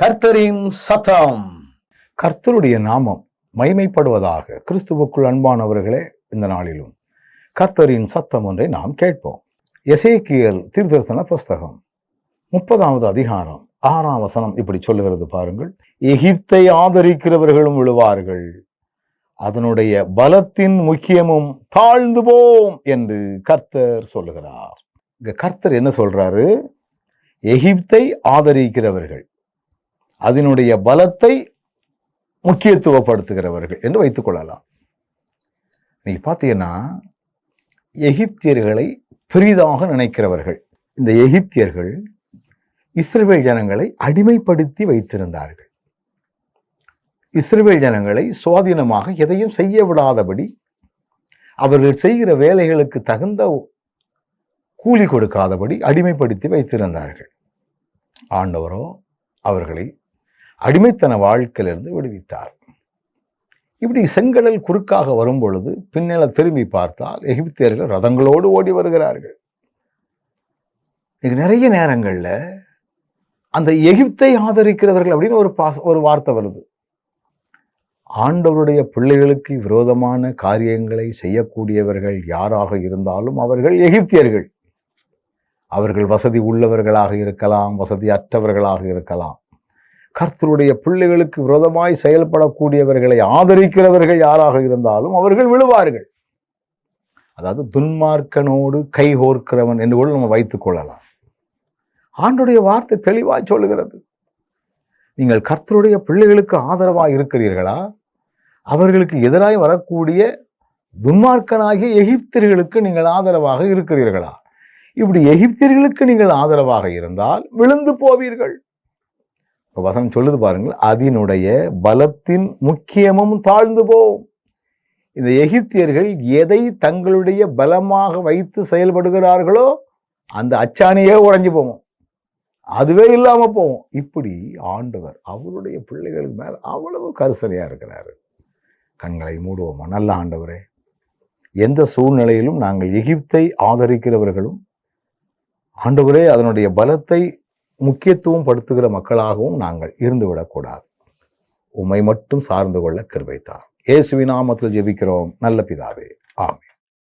கர்த்தரின் சத்தம். கர்த்தருடைய நாமம் மைமைப்படுவதாக கிறிஸ்துவுக்குள் அன்பானவர்களே இந்த நாளிலும் கர்த்தரின் சத்தம் ஒன்றை நாம் கேட்போம். எசேக்கியல் தீர்தர்சன புஸ்தகம் முப்பதாவது அதிகாரம் ஆறாம் வசனம் இப்படி சொல்லுகிறது பாருங்கள். எகிப்தை ஆதரிக்கிறவர்களும் விழுவார்கள். அதனுடைய பலத்தின் முக்கியமும் தாழ்ந்து போம் என்று கர்த்தர் சொல்லுகிறார். இங்க கர்த்தர் என்ன சொல்றாரு? எகிப்தை ஆதரிக்கிறவர்கள். அதனுடைய பலத்தை முக்கியத்துவப்படுத்துகிறவர்கள் என்று வைத்துக் கொள்ளலாம். பார்த்தீங்கன்னா எகிப்தியர்களை பெரிதாக நினைக்கிறவர்கள். இந்த எகிப்தியர்கள் இஸ்ரேல் ஜனங்களை அடிமைப்படுத்தி வைத்திருந்தார்கள். இஸ்ரேல் ஜனங்களை சுவாதீனமாக எதையும் செய்ய விடாதபடி அவர்கள் செய்கிற வேலைகளுக்கு தகுந்த கூலி கொடுக்காதபடி அடிமைப்படுத்தி வைத்திருந்தார்கள். ஆண்டவரோ அவர்களை அடிமைத்தன வாழ்க்கையிலிருந்து விடுவித்தார். இப்படி செங்கடல் குறுக்காக வரும் பொழுது பின்னல திரும்பி பார்த்தால் எகிப்தியர்கள் ரதங்களோடு ஓடி வருகிறார்கள். நிறைய நேரங்களில் அந்த எகிப்தை ஆதரிக்கிறவர்கள் அப்படின்னு ஒரு பாச ஒரு வார்த்தை வருது. ஆண்டவருடைய பிள்ளைகளுக்கு விரோதமான காரியங்களை செய்யக்கூடியவர்கள் யாராக இருந்தாலும் அவர்கள் எகிப்தியர்கள். அவர்கள் வசதி உள்ளவர்களாக இருக்கலாம் வசதி அற்றவர்களாக இருக்கலாம். கர்த்தருடைய பிள்ளைகளுக்கு விரோதமாய் செயல்படக்கூடியவர்களை ஆதரிக்கிறவர்கள் யாராக இருந்தாலும் அவர்கள் விழுவார்கள். அதாவது துன்மார்க்கனோடு கைகோர்க்கிறவன் என்று கூட நம்ம வைத்துக் கொள்ளலாம். ஆண்டுடைய வார்த்தை தெளிவாக சொல்லுகிறது. நீங்கள் கர்த்தருடைய பிள்ளைகளுக்கு ஆதரவாக இருக்கிறீர்களா? அவர்களுக்கு எதிராக வரக்கூடிய துன்மார்க்கனாகிய எகிப்தியர்களுக்கு நீங்கள் ஆதரவாக இருக்கிறீர்களா? இப்படி எகிப்தியர்களுக்கு நீங்கள் ஆதரவாக இருந்தால் விழுந்து போவீர்கள். இப்போ வசனம் சொல்லுது பாருங்கள் அதனுடைய பலத்தின் முக்கியமும் தாழ்ந்து போகும் இந்த எகிப்தியர்கள் எதை தங்களுடைய பலமாக வைத்து செயல்படுகிறார்களோ அந்த அச்சாணியே உடஞ்சி போகும். அதுவே இல்லாமல் போவோம் இப்படி ஆண்டவர் அவருடைய பிள்ளைகளுக்கு மேலே அவ்வளவு கரிசனையாக இருக்கிறாரு. கண்களை மூடுவோமா? நல்ல ஆண்டவரே எந்த சூழ்நிலையிலும் நாங்கள் எகிப்தை ஆதரிக்கிறவர்களும் ஆண்டவரே அதனுடைய பலத்தை முக்கியத்துவம் படுத்துகிற மக்களாகவும் நாங்கள் இருந்துவிடக்கூடாது உம்மை மட்டும் சார்ந்து கொள்ள கிருபைத்தார் இயேசுவின் நாமத்தில் ஜெபிக்கிறோம். நல்ல பிதாவே. ஆமே